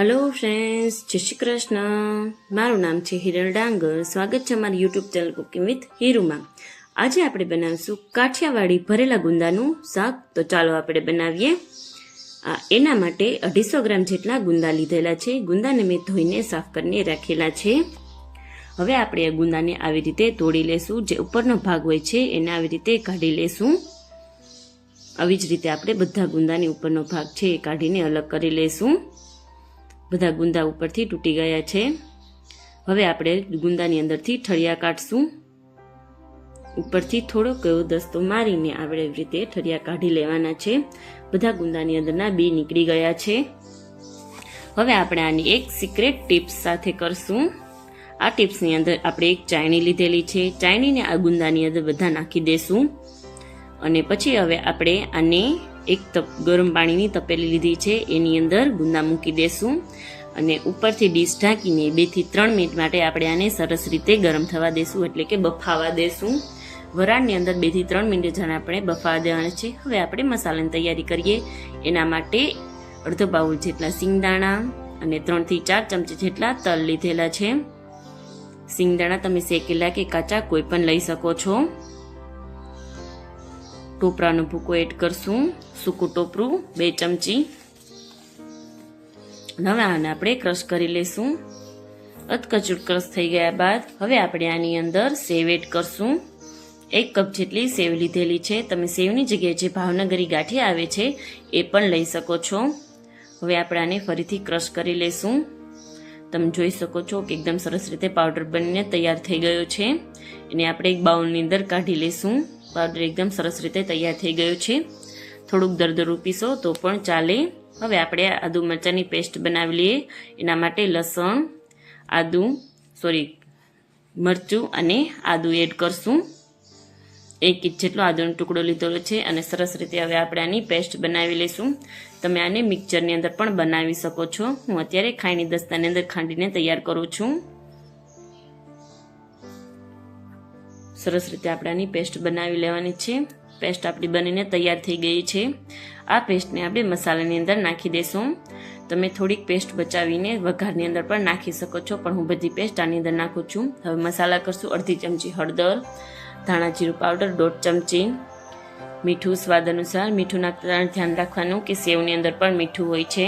Hello friends જય શ્રી કૃષ્ણ મારું નામ છે હિરલ ડાંગર. સ્વાગત છે અમારી યુટ્યુબ ચેનલ કુકિંગ વિથ હીરુમાં આજે આપણે બનાવીશું કાઠિયાવાડી ભરેલા ગુંદાનું શાક. તો ચાલો આપણે બનાવીએ. એના માટે અઢીસો ગ્રામ જેટલા ગુંદા લીધેલા છે. ગુંદાને મેં ધોઈને સાફ કરીને રાખેલા છે. હવે આપણે આ ગુંદાને આવી રીતે તોડી લેશું. જે ઉપરનો ભાગ હોય છે, એને આવી રીતે કાઢી લેશું. આવી જ રીતે આપણે બધા ગુંદાની ઉપરનો ભાગ છે એ કાઢીને અલગ કરી લેશું. બધા ગુંદા ઉપરથી તૂટી ગયા છે. હવે આપણે ગુંદાની અંદરથી ઠળિયા કાઢશું. ઉપરથી થોડોક એવો દસ્તો મારીને આપણે એવી રીતે ઠળિયા કાઢી લેવાના છે. બધા ગુંદાની અંદરના બી નીકળી ગયા છે. હવે આપણે આની એક સિક્રેટ ટિપ્સ સાથે કરશું. આ ટિપ્સની અંદર આપણે એક ચાયણી લીધેલી છે. ચાયણીને આ ગુંદાની અંદર બધા નાખી દેશું. અને પછી હવે આપણે આને એક તપ ગરમ પાણીની તપેલી લીધી છે. એની અંદર ગુંદા મૂકી દેશું અને ઉપરથી ડીશ ઢાંકીને બેથી ત્રણ મિનિટ માટે આપણે આને સરસ રીતે ગરમ થવા દેશું, એટલે કે બફાવા દેશું. વરાળની અંદર બેથી ત્રણ મિનિટ જાણે આપણે બફાવા દેવાના છે. હવે આપણે મસાલાની તૈયારી કરીએ. એના માટે અડધો બાઉલ જેટલા સિંગદાણા અને ત્રણથી ચાર ચમચી જેટલા તલ લીધેલા છે. સિંગદાણા તમે શેકેલા કે કાચા કોઈ પણ લઈ શકો છો. ટોપરાનો ભૂકો એડ કરશું. સૂકું ટોપરું, બે ચમચી. હવે આને આપણે ક્રશ કરી લેશું. અધકચૂટ ક્રશ થઈ ગયા બાદ હવે આપણે આની અંદર સેવ એડ કરશું. એક કપ જેટલી સેવ લીધેલી છે. તમે સેવની જગ્યાએ જે ભાવનગરી ગાંઠી આવે છે, એ પણ લઈ શકો છો. હવે આપણે આને ફરીથી ક્રશ કરી લેશું. તમે જોઈ શકો છો કે એકદમ સરસ રીતે પાવડર બનીને તૈયાર થઈ ગયો છે. એને આપણે એક બાઉલની અંદર કાઢી લેશું. પાવડર એકદમ સરસ રીતે તૈયાર થઈ ગયો છે. થોડુંક દરદરું પીસો તો પણ ચાલે. હવે આપણે આદુ મરચાંની પેસ્ટ બનાવી લઈએ. એના માટે લસણ, આદુ, સોરી, મરચું અને આદુ એડ કરશું. એક ઇંચ જેટલો આદુનો ટુકડો લીધેલો છે અને સરસ રીતે હવે આપણે આની પેસ્ટ બનાવી લઈશું. તમે આને મિક્સરની અંદર પણ બનાવી શકો છો. હું અત્યારે ખાંડની દસ્તાની અંદર ખાંડીને તૈયાર કરું છું. સરસ રીતે આપણે આની પેસ્ટ બનાવી લેવાની છે. પેસ્ટ આપણી બનીને તૈયાર થઈ ગઈ છે. આ પેસ્ટને આપણે મસાલાની અંદર નાખી દઈશું તમે થોડીક પેસ્ટ બચાવીને વઘારની અંદર પણ નાખી શકો છો, પણ હું બધી પેસ્ટ આની અંદર નાખું છું. હવે મસાલા કરશું અડધી ચમચી હળદર, ધાણા જીરું પાવડર, દોઢ ચમચી મીઠું સ્વાદ અનુસાર. મીઠું નાખતા ધ્યાન રાખવાનું કે સેવની અંદર પણ મીઠું હોય છે.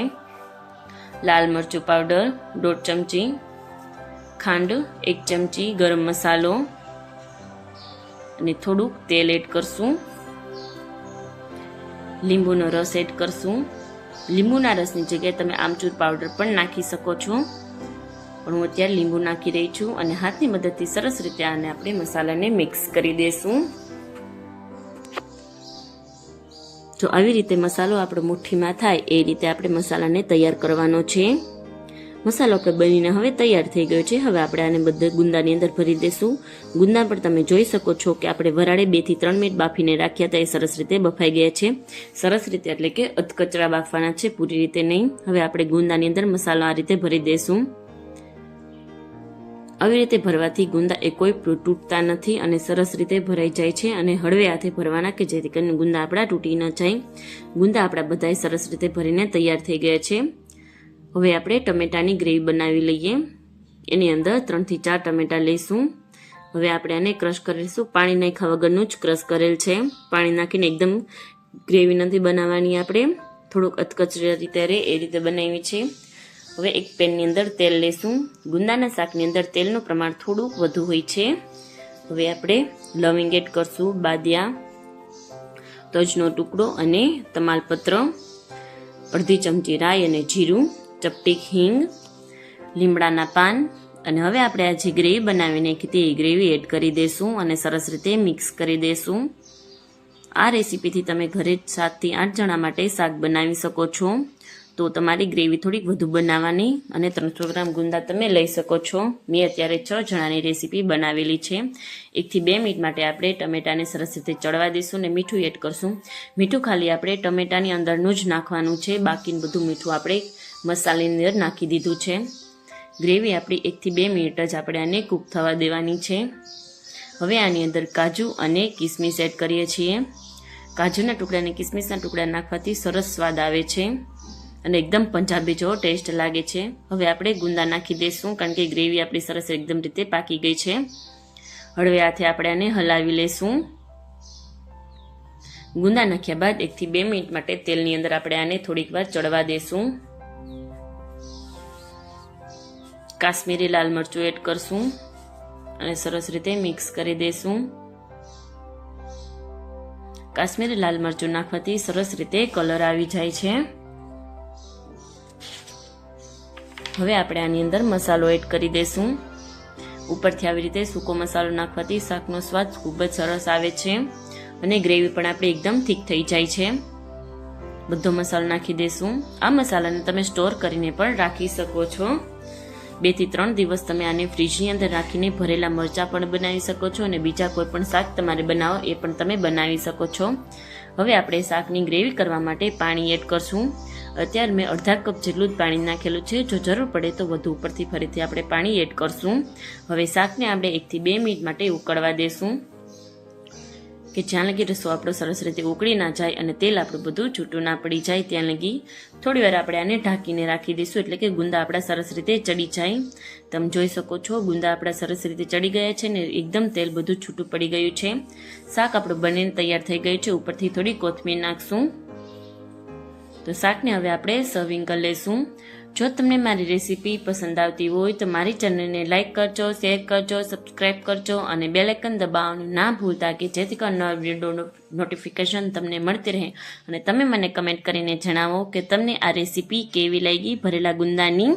લાલ મરચું પાવડર, દોઢ ચમચી ખાંડ, એક ચમચી ગરમ મસાલો અને થોડુંક તેલ એડ કરશું. લીંબુનો રસ એડ કરશું. લીંબુના રસની જગ્યાએ તમે આમચૂર પાવડર પણ નાખી શકો છો. પણ હું અત્યારે લીંબુ નાખી રહી છું અને હાથની મદદથી સરસ રીતે આને આપણે મસાલાને મિક્સ કરી દઈશું જો આવી રીતે મસાલો આપણો મુઠ્ઠીમાં થાય, એ રીતે આપણે મસાલાને તૈયાર કરવાનો છે. મસાલો આપણે બનીને હવે તૈયાર થઈ ગયો છે. હવે આપણે આને બધા ગુંદાની અંદર ભરી દઈશું ગુંદા પણ તમે જોઈ શકો છો કે આપણે વરાળે બેથી ત્રણ મિનિટ બાફીને રાખ્યા હતા. એ સરસ રીતે બફાઈ ગયા છે. સરસ રીતે એટલે કે અધકચરા બાફવાના છે, પૂરી રીતે નહીં. હવે આપણે ગુંદાની અંદર મસાલો આ રીતે ભરી દઈશું આવી રીતે ભરવાથી ગુંદા એ કોઈ તૂટતા નથી અને સરસ રીતે ભરાઈ જાય છે અને હળવે હાથે ભરવાના કે જેથી કરીને ગુંદા આપણા તૂટી ન જાય. ગુંદા આપણા બધાય સરસ રીતે ભરીને તૈયાર થઈ ગયા છે. હવે આપણે ટમેટાની ગ્રેવી બનાવી લઈએ. એની અંદર ત્રણથી ચાર ટમેટા લઈશું. હવે આપણે આને ક્રશ કરીશું. પાણી નાખ્યા વગરનું જ ક્રશ કરેલ છે. પાણી નાખીને એકદમ ગ્રેવી નથી બનાવવાની આપણે. થોડુંક અધકચરી રીતે રહે એ રીતે બનાવી છે. હવે એક પેનની અંદર તેલ લઈશું. ગુંદાના શાકની અંદર તેલનું પ્રમાણ થોડુંક વધુ હોય છે. હવે આપણે લવિંગ એડ કરશું બાદિયા, તજનો ટુકડો અને તમાલપત્ર, અડધી ચમચી રાઈ અને જીરું. ચપટી હિંગ, લીમડાના પાન અને હવે આપણે આ જે ગ્રેવી બનાવીને કીધી એ ગ્રેવી એડ કરી દઈશું અને સરસ રીતે મિક્સ કરી દઈશું આ રેસીપીથી તમે ઘરે સાતથી આઠ જણા માટે શાક બનાવી શકો છો. તો તમારી ગ્રેવી થોડીક વધુ બનાવવાની અને ત્રણસો ગ્રામ ગુંદા તમે લઈ શકો છો. મેં અત્યારે છ જણાની રેસીપી બનાવેલી છે. એકથી બે મિનિટ માટે આપણે ટમેટાને સરસ રીતે ચડવા દઈશું અને મીઠું એડ કરશું. મીઠું ખાલી આપણે ટમેટાની અંદરનું જ નાખવાનું છે. બાકીનું બધું મીઠું આપણે મસાલાની અંદર નાખી દીધું છે. ગ્રેવી આપણી એકથી બે મિનિટ જ આપણે આને કૂક થવા દેવાની છે. હવે આની અંદર કાજુ અને કિસમિસ એડ કરીએ છીએ. કાજુના ટુકડા અને કિસમિસના ટુકડા નાખવાથી સરસ સ્વાદ આવે છે. અને એકદમ પંજાબી જેવો ટેસ્ટ લાગે છે. હવે આપણે ગુંદા નાખી દઈશું કારણ કે ગ્રેવી આપણી સરસ એકદમ રીતે પાકી ગઈ છે. હળવે હાથે આપણે આને હલાવી લઈશું ગુંદા નાખ્યા બાદ એકથી બે મિનિટ માટે તેલની અંદર આપણે આને થોડીક વાર ચડવા દઈશું કાશ્મીરી લાલ મરચું એડ કરશું અને સરસ રીતે મિક્સ કરી દઈશું કાશ્મીરી લાલ મરચું નાખવાથી સરસ રીતે કલર આવી જાય છે. હવે આપણે આની અંદર મસાલો એડ કરી દઈશું. ઉપરથી આવી રીતે સૂકો મસાલો નાખવાથી શાકનો સ્વાદ ખૂબ જ સરસ આવે છે અને ગ્રેવી પણ આપણે એકદમ થીક થઈ જાય છે. બધો મસાલો નાખી દઈશું. આ મસાલાને તમે સ્ટોર કરીને પણ રાખી શકો છો. બેથી ત્રણ દિવસ તમે આને ફ્રીજની અંદર રાખીને ભરેલા મરચાં પણ બનાવી શકો છો અને બીજા કોઈ પણ શાક તમારે બનાવો એ પણ તમે બનાવી શકો છો. હવે આપણે શાકની ગ્રેવી કરવા માટે પાણી એડ કરશું. અત્યારે મેં અડધા કપ જેટલું જ પાણી નાખેલું છે. જો જરૂર પડે તો વધુ ઉપરથી ફરીથી આપણે પાણી એડ કરશું. હવે શાકને આપણે એકથી બે મિનિટ માટે ઉકળવા દેશું. કે જ્યાં લગી રસો આપણો સરસ રીતે ઉકળી ના જાય અને તેલ આપણું બધું છૂટું ના પડી જાય, ત્યાં લગી થોડી વાર આપણે આને ઢાંકીને રાખી દઈશું, એટલે કે ગુંદા આપણા સરસ રીતે ચડી જાય. તમે જોઈ શકો છો, ગુંદા આપણા સરસ રીતે ચડી ગયા છે ને એકદમ તેલ બધું છૂટું પડી ગયું છે. શાક આપણું બનીને તૈયાર થઈ ગયું છે, ઉપરથી થોડી કોથમીર નાખશું. તો શાકને હવે આપણે સર્વિંગ કરી લઈશું જો તમને મારી રેસીપી પસંદ આવતી હોય તો મારી ચેનલને લાઇક કરજો, શેર કરજો, સબસ્ક્રાઇબ કરજો અને બેલ આઇકન દબાવવાનું ના ભૂલતા કે જેથી કરીને વીડિયો નોટિફિકેશન તમને મળતી રહે. અને તમે મને કમેન્ટ કરીને જણાવો કે તમને આ રેસીપી કેવી લાગી ભરેલા ગુંદાની.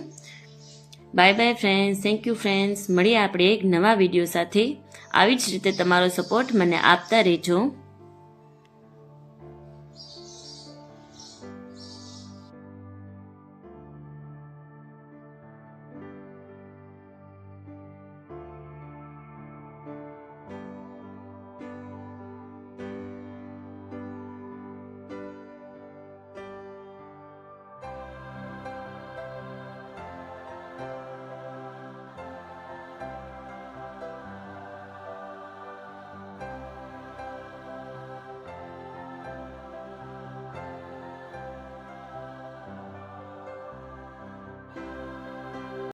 Bye bye friends thank you friends મળીએ આપણે એક નવા વીડિયો સાથે. આવી જ રીતે તમારો સપોર્ટ મને આપતા રહેજો.